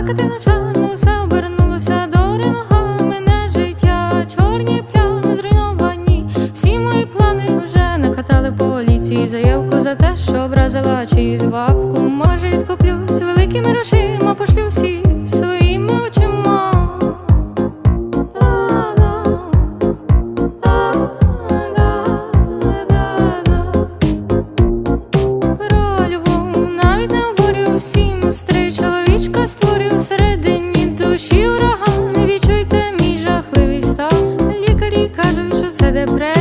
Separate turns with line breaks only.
плакати ночами, все обернулося до ногами мене життя, чорні плями зруйновані. Всі мої плани вже накатали поліції. Заявку за те, що образила чиюсь бабку. Може, відкуплюсь великими грошима, пошлю горю всередині душі врага, не відчуйте мій жахливий став. Лікарі кажуть, що це депресія